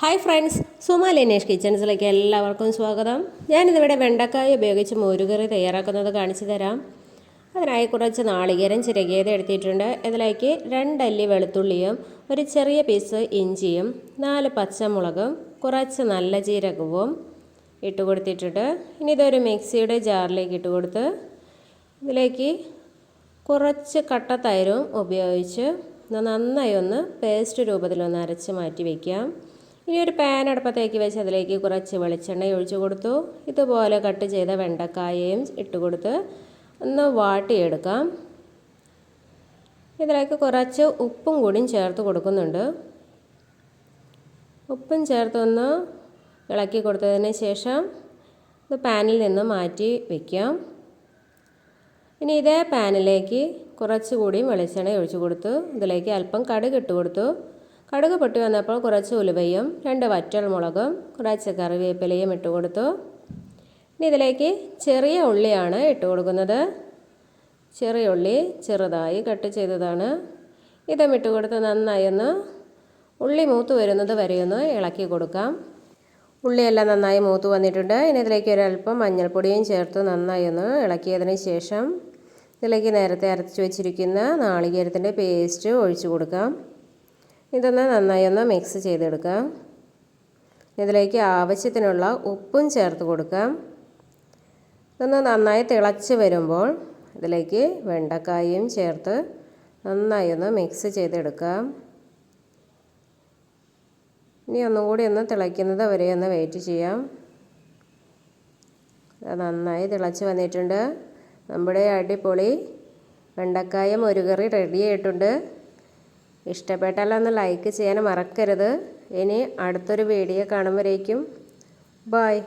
Hi friends Suma Linesh കിച്ചൺസിലേക്ക് എല്ലാവർക്കും സ്വാഗതം. ഞാനിന്നിവിടെ വെണ്ടക്കായ ഉപയോഗിച്ച് മോരുകറി തയ്യാറാക്കുന്നത് കാണിച്ചു തരാം. അതിനായി കുറച്ച് നാളികേരം ചിരകിയത് എടുത്തിട്ടുണ്ട്. ഇതിലേക്ക് രണ്ടല്ലി വെളുത്തുള്ളിയും ഒരു ചെറിയ പീസ് ഇഞ്ചിയും നാല് പച്ചമുളകും കുറച്ച് നല്ല ജീരകവും ഇട്ട് കൊടുത്തിട്ടുണ്ട്. ഇനി ഇതൊരു മിക്സിയുടെ ജാറിലേക്ക് ഇട്ട് കൊടുത്ത് ഇതിലേക്ക് കുറച്ച് കട്ട തൈരും ഉപയോഗിച്ച് നന്നായി ഒന്ന് പേസ്റ്റ് രൂപത്തിലൊന്ന് അരച്ച് മാറ്റി വയ്ക്കാം ഇനി ഒരു പാൻ അടുപ്പത്തേക്ക് വെച്ച് അതിലേക്ക് കുറച്ച് വെളിച്ചെണ്ണ ഒഴിച്ചു കൊടുത്തു. ഇതുപോലെ കട്ട് ചെയ്ത വെണ്ടക്കായയും ഇട്ട് കൊടുത്ത് ഒന്ന് വാട്ടിയെടുക്കാം. ഇതിലേക്ക് കുറച്ച് ഉപ്പും കൂടിയും ചേർത്ത് കൊടുക്കുന്നുണ്ട്. ഉപ്പും ചേർത്തൊന്ന് ഇളക്കി കൊടുത്തതിന് ശേഷം ഇത് പാനിൽ നിന്ന് മാറ്റി വയ്ക്കാം ഇനി ഇതേ പാനിലേക്ക് കുറച്ചുകൂടി വെളിച്ചെണ്ണ ഒഴിച്ചു കൊടുത്തു ഇതിലേക്ക് അല്പം കടുക് ഇട്ട് കൊടുത്തു. കടുക് പൊട്ടി വന്നപ്പോൾ കുറച്ച് ഉലുവയും രണ്ട് വറ്റൽമുളകും കുറച്ച് കറിവേപ്പിലയും ഇട്ട് കൊടുത്തു. ഇനി ഇതിലേക്ക് ചെറിയ ഉള്ളിയാണ് ഇട്ട് കൊടുക്കുന്നത്. ചെറിയ ഉള്ളി ചെറുതായി കട്ട് ചെയ്തതാണ്. ഇതും ഇട്ട് കൊടുത്ത് നന്നായി ഒന്ന് ഉള്ളി മൂത്ത് വരുന്നത് ഒന്ന് ഇളക്കി കൊടുക്കാം. ഉള്ളിയെല്ലാം നന്നായി മൂത്ത് വന്നിട്ടുണ്ട്. ഇനി ഇതിലേക്ക് ഒരല്പം മഞ്ഞൾപ്പൊടിയും ചേർത്ത് നന്നായി ഒന്ന് ഇളക്കിയതിന് ശേഷം ഇതിലേക്ക് നേരത്തെ അരച്ചു വെച്ചിരിക്കുന്ന നാളികേരത്തിന്റെ പേസ്റ്റ് ഒഴിച്ചു കൊടുക്കാം. ഇതൊന്ന് നന്നായി ഒന്ന് മിക്സ് ചെയ്തെടുക്കാം ഇതിലേക്ക് ആവശ്യത്തിനുള്ള ഉപ്പും ചേർത്ത് കൊടുക്കാം ഇതൊന്ന് നന്നായി തിളച്ച് വരുമ്പോൾ ഇതിലേക്ക് വെണ്ടക്കായും ചേർത്ത് നന്നായി ഒന്ന് മിക്സ് ചെയ്തെടുക്കാം ഇനി ഒന്നും കൂടി ഒന്ന് തിളയ്ക്കുന്നത് വരെ ഒന്ന് വെയിറ്റ് ചെയ്യാം. നന്നായി തിളച്ച് വന്നിട്ടുണ്ട്. നമ്മുടെ അടിപൊളി വെണ്ടക്കായ മുരുകറി റെഡി ആയിട്ടുണ്ട്. ഇഷ്ടപ്പെട്ടാൽ ഒന്ന് ലൈക്ക് ചെയ്യാൻ മറക്കരുത്. ഇനി അടുത്തൊരു വീഡിയോ കാണുമ്പോഴേക്കും. ബായ്